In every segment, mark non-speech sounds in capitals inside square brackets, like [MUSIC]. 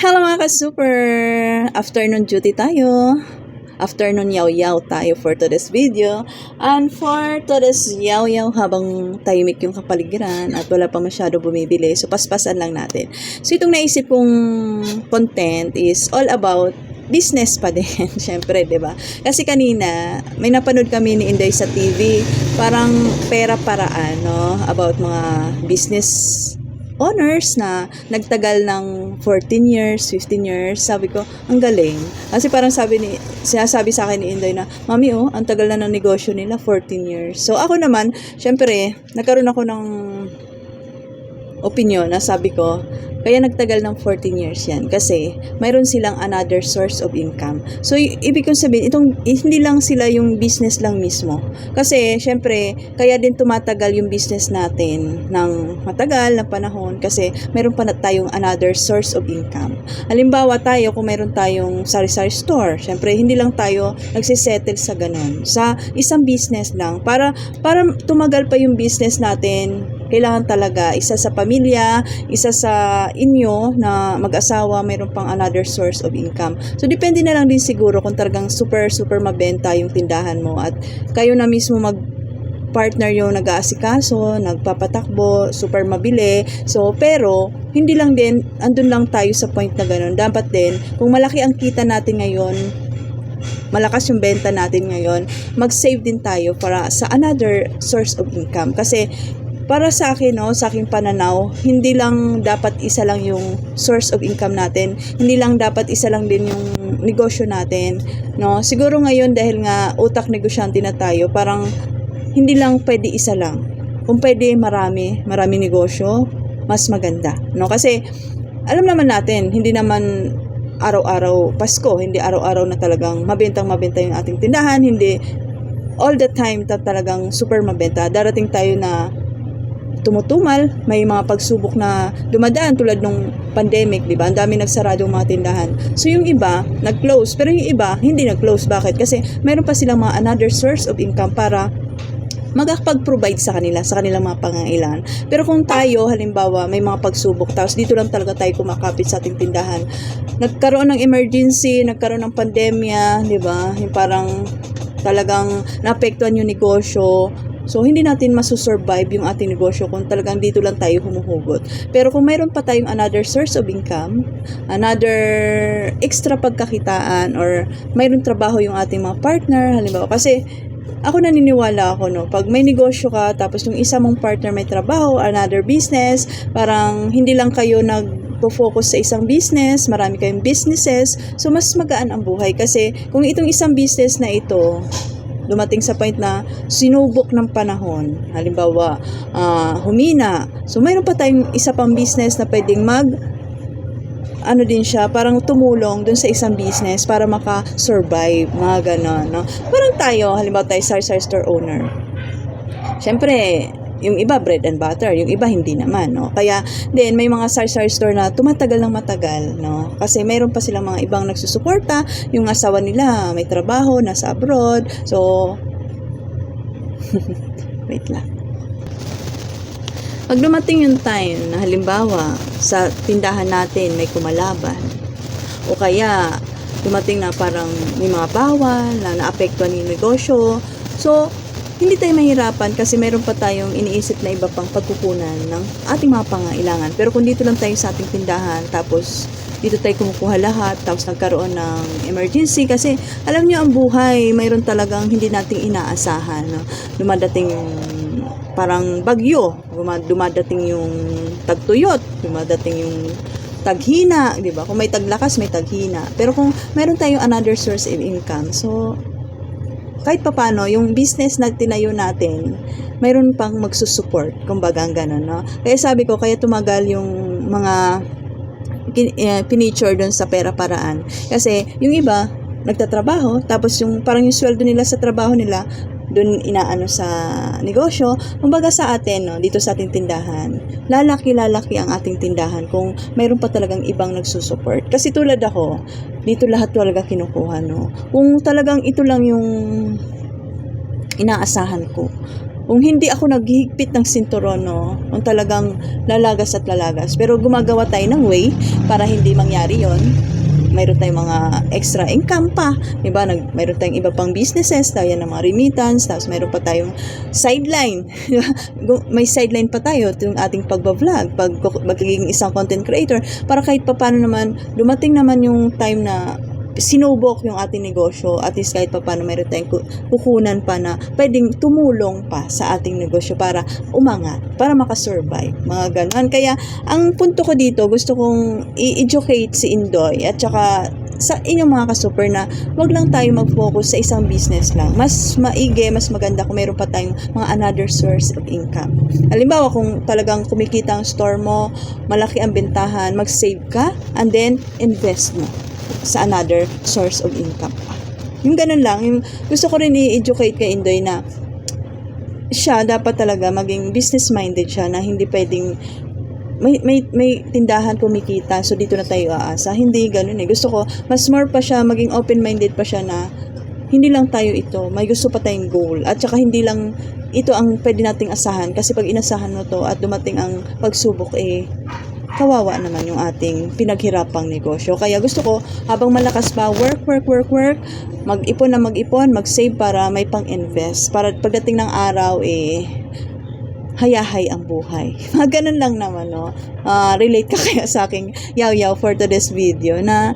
Hello mga ka-super! Afternoon duty tayo. Afternoon yaw-yaw tayo for today's video. And for today's yaw-yaw habang tahimik yung kapaligiran at wala pa masyado bumibili. So paspasan lang natin. So itong naisip kong content is all about business pa [LAUGHS] din, syempre, 'di ba? Kasi kanina may napanood kami ni Inday sa TV, parang pera paraan, no, about mga business owners na nagtagal ng 14 years, 15 years. Sabi ko, ang galing. Kasi parang sabi ni, sinasabi sa akin ni Inday na, Mami, oh, ang tagal na ng negosyo nila, 14 years. So ako naman, syempre, nagkaroon ako ng opinion na sabi ko, kaya nagtagal ng 14 years yan kasi mayroon silang another source of income. So, ibig kong sabihin, itong, hindi lang sila yung business lang mismo. Kasi, syempre, kaya din tumatagal yung business natin ng matagal na panahon kasi mayroon pa na tayong another source of income. Halimbawa tayo, kung mayroon tayong sari-sari store, syempre, hindi lang tayo nagsisettle sa ganun. Sa isang business lang. Para, para tumagal pa yung business natin, kailangan talaga isa sa pamilya, isa sa inyo na mag-asawa, mayroon pang another source of income. So, depende na lang din siguro kung talagang super, super mabenta yung tindahan mo at kayo na mismo mag partner yung nag-aasikaso, nagpapatakbo, super mabili. So, pero, hindi lang din, andun lang tayo sa point na ganun. Dapat din, kung malaki ang kita natin ngayon, malakas yung benta natin ngayon, mag-save din tayo para sa another source of income. Kasi, para sa akin, no, sa aking pananaw, hindi lang dapat isa lang yung source of income natin. Hindi lang dapat isa lang din yung negosyo natin. No? Siguro ngayon, dahil nga utak negosyante na tayo, parang hindi lang pwede isa lang. Kung pwede marami, marami negosyo, mas maganda. No? Kasi, alam naman natin, hindi naman araw-araw Pasko, hindi araw-araw na talagang mabentang mabenta yung ating tindahan, hindi all the time ta talagang super mabenta. Darating tayo na tumutumal, may mga pagsubok na dumadaan tulad nung pandemic, di ba? Ang dami nagsaradong mga tindahan. So yung iba, nag-close. Pero yung iba, hindi nag-close. Bakit? Kasi mayroon pa silang mga another source of income para magpag-provide sa kanila, sa kanilang mga pangangailangan. Pero kung tayo, halimbawa, may mga pagsubok, tapos dito lang talaga tayo kumakapit sa ating tindahan, nagkaroon ng emergency, nagkaroon ng pandemya, di ba? Yung parang talagang naapektuhan yung negosyo, So, hindi natin masusurvive yung ating negosyo kung talagang dito lang tayo humuhugot. Pero kung mayroon pa tayong another source of income, another extra pagkakitaan, or mayroon trabaho yung ating mga partner, halimbawa, kasi ako naniniwala ako, no, pag may negosyo ka, tapos yung isa mong partner may trabaho, another business, parang hindi lang kayo nag focus sa isang business, marami kayong businesses, so mas magaan ang buhay kasi kung itong isang business na ito, dumating sa point na sinubok ng panahon. Halimbawa, ah, humina. So, mayroon pa tayong isa pang business na pwedeng mag ano din siya, parang tumulong dun sa isang business para maka-survive, mga ganon, no? Parang tayo, halimbawa tayo sari-sari store owner. Siyempre, yung iba bread and butter, yung iba hindi naman, no? Kaya, then may mga sari-sari store na tumatagal ng matagal, no? Kasi mayroon pa silang mga ibang nagsusuporta, yung asawa nila may trabaho, nasa abroad, so, [LAUGHS] wait lang. Pag dumating yung time na halimbawa sa tindahan natin may kumalaban o kaya dumating na parang may mga bawal na naapektuhan yung negosyo. So, hindi tayo mahirapan kasi meron pa tayong iniisip na iba pang pagkukunan ng ating mga pangailangan. Pero kung dito lang tayo sa ating tindahan, tapos dito tayo kumukuha lahat, tapos nagkaroon ng emergency kasi alam nyo ang buhay, mayroon talagang hindi nating inaasahan. No? Lumadating yung parang bagyo, Duma- dumadating yung tagtuyot, dumadating yung taghina, di ba? Kung may taglakas, may taghina. Pero kung meron tayong another source of income, so kahit papano, yung business na tinayo natin, mayroon pang magsusupport, kumbaga ganun, no? Kaya sabi ko, kaya tumagal yung mga eh, piniture doon sa pera paraan. Kasi yung iba, nagtatrabaho, tapos yung parang yung sweldo nila sa trabaho nila, doon inaano sa negosyo. Kumbaga sa atin, no, dito sa ating tindahan, lalaki-lalaki ang ating tindahan kung mayroon pa talagang ibang nagsusupport. Kasi tulad ako, dito lahat talaga kinukuha, no. Kung talagang ito lang yung inaasahan ko, kung hindi ako naghihigpit ng sinturon, no, kung talagang lalagas at lalagas. Pero gumagawa tayo ng way para hindi mangyari yon mayroon tayong mga extra income pa, di ba? Nag, mayroon tayong iba pang businesses, tayo ng mga remittance, tapos mayroon pa tayong sideline. [LAUGHS] May sideline pa tayo, yung ating pagbablog, pag magiging isang content creator, para kahit pa paano naman, dumating naman yung time na sinubok yung ating negosyo at least kahit pa paano meron tayong ku- kukunan pa na pwedeng tumulong pa sa ating negosyo para umangat, para makasurvive, mga ganon. Kaya, ang punto ko dito, gusto kong i-educate si Indoy at saka sa inyong mga ka-super na wag lang tayo mag-focus sa isang business lang. Mas maigi, mas maganda kung meron pa tayong mga another source of income. Halimbawa, kung talagang kumikita ang store mo, malaki ang bentahan, mag-save ka, and then invest mo sa another source of income. Yung ganun lang, yung gusto ko rin i-educate kay Indoy na siya dapat talaga maging business-minded siya na hindi pwedeng may, may, may tindahan kumikita, so dito na tayo aasa. Hindi ganun eh. Gusto ko, mas more pa siya, maging open-minded pa siya na hindi lang tayo ito, may gusto pa tayong goal. At saka hindi lang ito ang pwede nating asahan. Kasi pag inasahan mo to at dumating ang pagsubok, eh, kawawa naman yung ating pinaghirapang negosyo. Kaya gusto ko, habang malakas pa, work, work, work, work, mag-ipon na mag-ipon, mag-save para may pang-invest. Para pagdating ng araw, eh, hayahay ang buhay. [LAUGHS] Mga ganun lang naman, no? Ah, relate ka [LAUGHS] kaya sa aking yaw-yaw for today's video na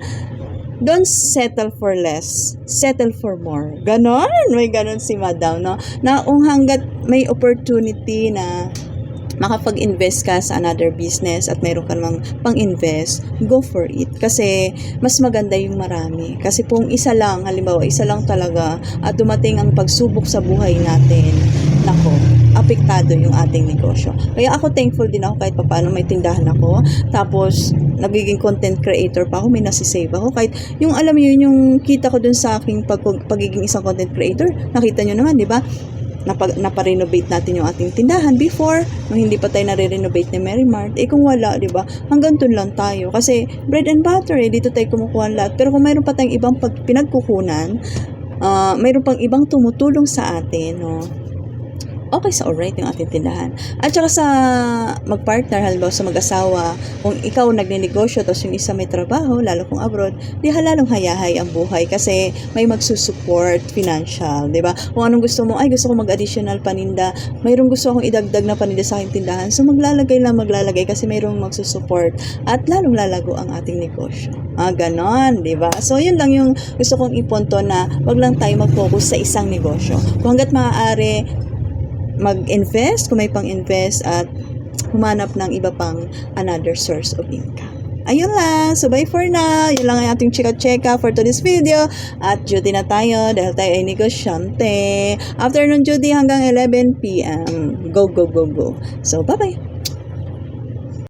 don't settle for less, settle for more. Ganon, may ganon si madam, no? Na kung hanggat may opportunity na makapag-invest ka sa another business at mayroon ka namang pang-invest, go for it. Kasi mas maganda yung marami. Kasi kung isa lang, halimbawa, isa lang talaga at dumating ang pagsubok sa buhay natin, nako, apektado yung ating negosyo. Kaya ako thankful din ako kahit papaano may tindahan ako. Tapos, nagiging content creator pa ako, may nasisave ako. Kahit yung alam yun, yung kita ko dun sa aking pag, pagiging isang content creator, nakita nyo naman, di ba? Napag, naparenovate natin yung ating tindahan before, nung hindi pa tayo nare-renovate ni Mary Mart, eh kung wala, di ba, hanggang dun lang tayo. Kasi bread and butter, eh, dito tayo kumukuha lahat. Pero kung mayroon pa tayong ibang pag, pinagkukunan, ah mayroon pang ibang tumutulong sa atin, no? Okay sa alright yung ating tindahan. At saka sa magpartner, halimbawa sa mag-asawa, kung ikaw nagnenegosyo tapos yung isa may trabaho, lalo kung abroad, di halalong hayahay ang buhay kasi may magsusupport financial, di ba? Kung anong gusto mo, ay gusto ko mag-additional paninda, mayroong gusto akong idagdag na paninda sa aking tindahan, so maglalagay lang maglalagay kasi mayroong magsusupport at lalong lalago ang ating negosyo. Ah, ganon, di ba? So, yun lang yung gusto kong ipunto na wag lang tayo mag-focus sa isang negosyo. Kung hanggat maaari, mag-invest kung may pang-invest at humanap ng iba pang another source of income. Ayun lang. So, bye for now. Yun lang ang ating chika-cheka for today's video. At duty na tayo dahil tayo ay negosyante. Afternoon duty hanggang 11 p.m. Go, go, go, go. So, bye-bye.